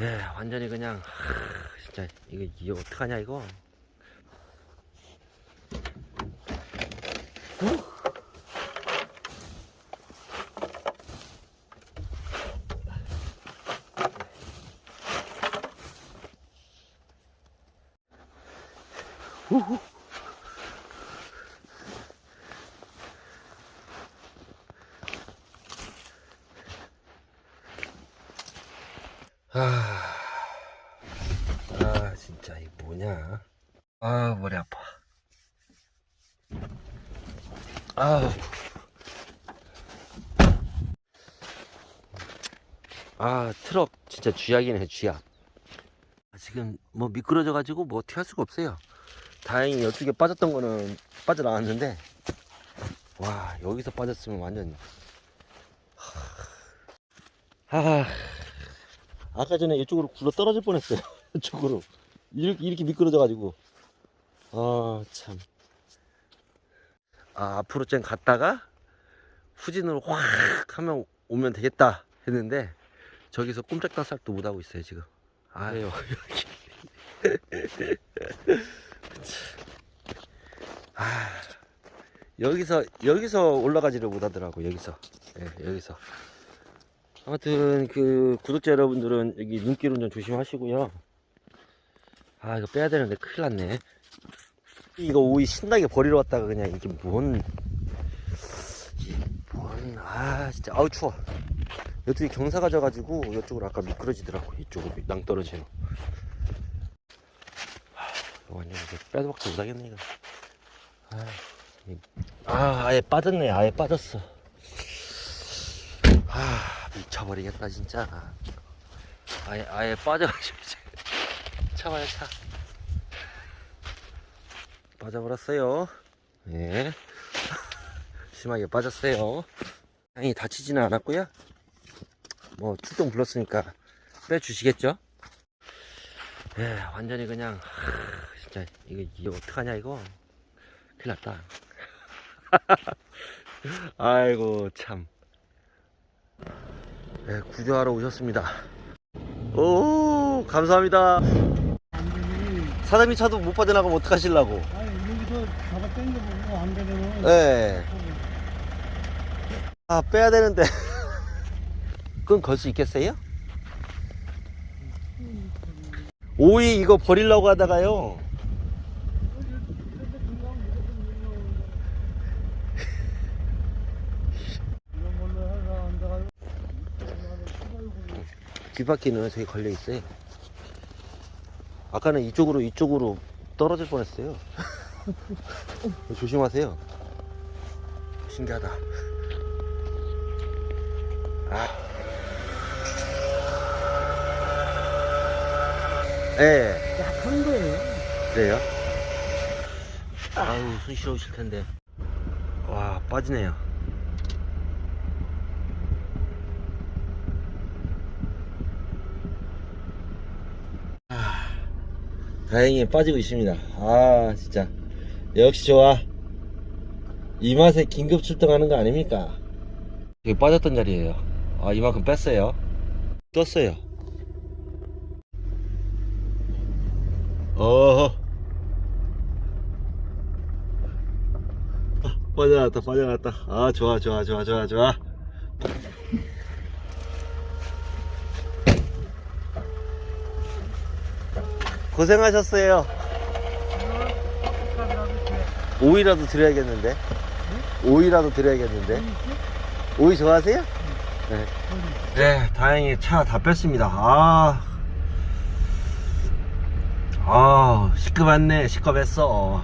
예, 완전히 그냥 하, 진짜 이거 이거 어떡하냐 이거. 우후. 아, 아 진짜 이 뭐냐? 아 머리 아파. 아, 아 트럭 진짜 쥐약이네 쥐약. 아, 지금 뭐 미끄러져가지고 뭐 어떻게 할 수가 없어요. 다행히 이쪽에 빠졌던 거는 빠져나왔는데, 와 여기서 빠졌으면 완전. 하, 아까 전에 이쪽으로 굴러 떨어질 뻔했어요. 이쪽으로 이렇게 이렇게 미끄러져가지고 아 참. 아 앞으로 좀 갔다가 후진으로 확 하면 오면 되겠다 했는데 저기서 꼼짝달싹도 못 하고 있어요 지금. 아유 여기. 아 여기서 여기서 올라가지를 못하더라고 여기서. 예 여기서. 아무튼 그 구독자 여러분들은 여기 눈길 운전 조심하시고요. 아 이거 빼야 되는데 큰일 났네. 이거 오이 신나게 버리러 왔다가 그냥 이게 뭔, 아 진짜 아우 추워. 여기 경사가 져가지고 이쪽으로 아까 미끄러지더라고 이쪽으로. 하, 이거 완전 이제 빼도 박도 못하겠네 이거. 아, 이- 아 아예 빠졌네 아예 빠졌어. 아 미쳐버리겠다 진짜. 아예 아예 빠져가지고 차봐요 차. 빠져버렸어요. 예. 심하게 빠졌어요. 다행히 다치지는 않았고요. 뭐 출동 불렀으니까 빼주시겠죠? 예 완전히 그냥 하, 진짜 이거 이거 어떡하냐 이거. 큰일 났다. 아이고 참 네, 구조하러 오셨습니다. 오, 감사합니다. 사장님 차도 못 받아나가면 어떡하실라고? 아니 여기서 잡아 당겨보고 안 되면 네. 아, 빼야 되는데. 그건 걸 수 있겠어요? 오이 이거 버리려고 하다가요. 이런 걸로 해서 앉아가지고 뒷바퀴는 저기 걸려 있어요. 아까는 이쪽으로 이쪽으로 떨어질 뻔했어요. 조심하세요. 신기하다. 아. 예, 약한 거예요. 그래요? 아우, 손실오실 텐데. 와, 빠지네요. 다행히 빠지고 있습니다. 아, 진짜. 역시 좋아. 이 맛에 긴급 출동하는 거 아닙니까? 여기 빠졌던 자리에요. 아, 이만큼 뺐어요. 떴어요. 어허. 아, 빠져나왔다, 빠져나왔다. 아, 좋아, 좋아, 좋아, 좋아, 좋아. 고생하셨어요. 오이라도 드려야겠는데. 오이라도 드려야겠는데. 오이 좋아하세요? 네. 네, 다행히 차 다 뺐습니다. 아. 아, 시급했네, 시급했어.